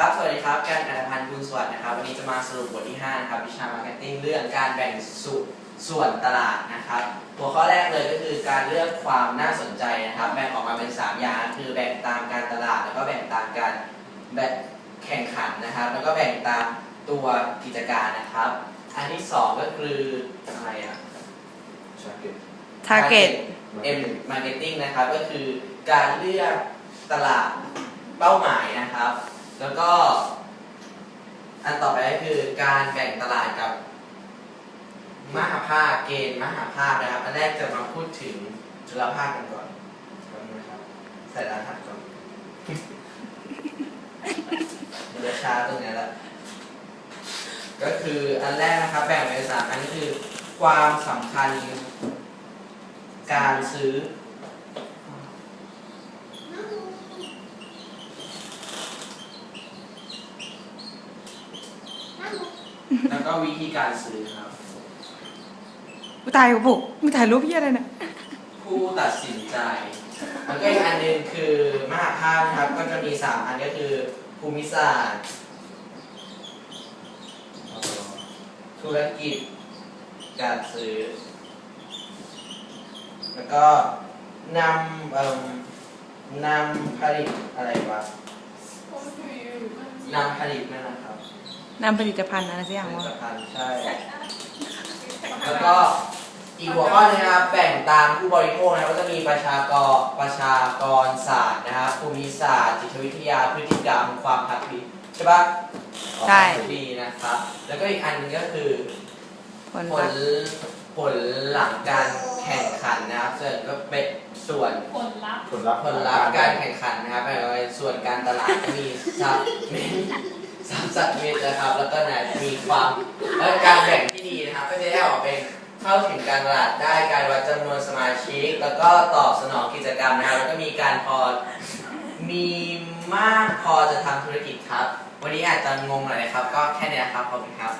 ครับ สวัสดีครับ การอัตพันธ์คุณสวัสดิ์นะครับ วันนี้จะมาสรุปบทที่ 5 นะครับ วิชามาร์เก็ตติ้งเรื่องการแบ่งสุส่วนตลาดนะครับ หัวข้อแรกเลยก็คือการเลือกความน่าสนใจนะครับ แบ่งออกมาเป็น 3 อย่าง คือแบ่งตามการตลาด แล้วก็แบ่งตามการแบ่งแข่งขันนะครับ แล้วก็แบ่งตามตัวกิจการนะครับ อันที่ 2 ก็คืออะไรอะ target M marketing นะครับ ก็คือการเลือกตลาดเป้าหมายนะครับ แล้วก็ อันต่อไปก็คือการแบ่งตลาดกับ มหาภาคเกณฑ์มหาภาคนะครับ อันแรกจะมาพูดถึงจุลภาคกันก่อนนะครับใส่รหัสก่อนมันจะช้าตรงนี้แหละก็คืออันแรกนะครับแบ่งเป็นสามอันก็คือ ความสำคัญ การซื้อ แล้วก็วิธีการซื้อครับอุยตายบุกมึงถ่ายรูปพี่อะไรเนี่ยผู้ตัดสินใจ แล้วก็อีกอันหนึงคือมหาภาคนะครับ ก็จะมีสามอันก็คือภูมิศาสตร์เอ่อธุรกิจ การซื้อ แล้วก็นำเอ่มนำผลิตอะไรวะ นำผลิตนั่นนะครับ นำผลิตภัณฑ์อะไรสักอย่างผลิวะตภัณฑ์ใช่ แล้วก็อีกหัวข้อหนึงนะครับแบ่งตามผู้บริโภคนะครับก็จะมีประชากรประชากรศาสตร์นะครับภูมิศาสตร์จิตวิทยาพฤติกรรม ความพักดีใช่ปะใช่ ความพักดีนะครับ แล้วก็อีกอันหนึงก็คือผลผลัลพธ์ผลหลังการแข่งขันนะครับส่วนก็เป็นส่วนผลลัพธ์ผลลัพธ์ผลลัพธ์การแข่งขันนะครับแบ่งออกเป็นส่วนการตลาดก็มีซับเมน สามสัตว์เมนนะครับ แล้วก็นะมีความและการแบ่งที่ดีนะครับก็จะได้ออกเป็นเข้าถึงการตลาดได้การวัดจำนวนสมาชิก แล้วก็ตอบสนองกิจกรรมนะครับแล้วก็มีการพอมีมากพอจะทำธุรกิจครับ วันนี้อาจจะงงหน่อยนะครับ ก็แค่นี้นะครับขอบคุณครับ